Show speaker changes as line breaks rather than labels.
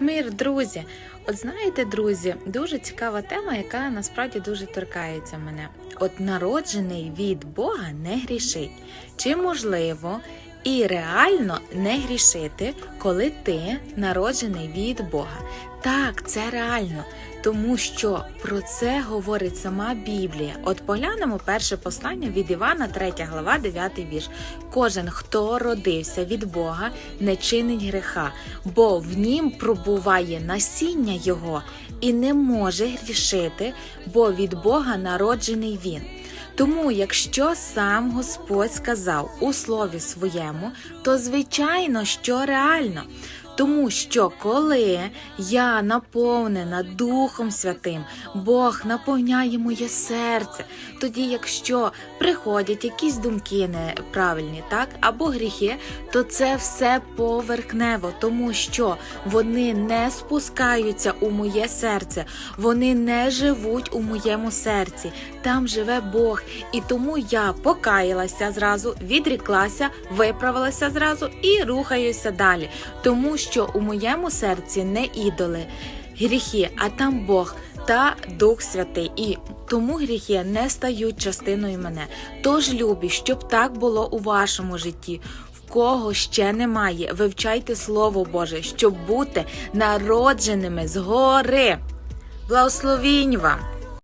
Мир, друзі! От знаєте, друзі, дуже цікава тема, яка насправді дуже торкається мене. От народжений від Бога не грішить. Чи можливо і реально не грішити, коли ти народжений від Бога? Так, це реально. Тому що про це говорить сама Біблія. От поглянемо перше послання від Івана, 3 глава, 9 вірш. Кожен, хто родився від Бога, не чинить греха, бо в нім пробуває насіння Його і не може грішити, бо від Бога народжений він. Тому, якщо сам Господь сказав у слові своєму, то звичайно, що реально. Тому що коли я наповнена Духом Святим, Бог наповняє моє серце. Тоді, якщо приходять якісь думки неправильні, так або гріхи, то це все поверхнево, тому що вони не спускаються у моє серце, вони не живуть у моєму серці. Там живе Бог, і тому я покаялася зразу, відріклася, виправилася зразу і рухаюся далі. Тому що у моєму серці не ідоли, гріхи, а там Бог. Та Дух Святий, і тому гріхи не стають частиною мене. Тож, любі, щоб так було у вашому житті. В кого ще немає, вивчайте Слово Боже, щоб бути народженими згори. Благословінь вам!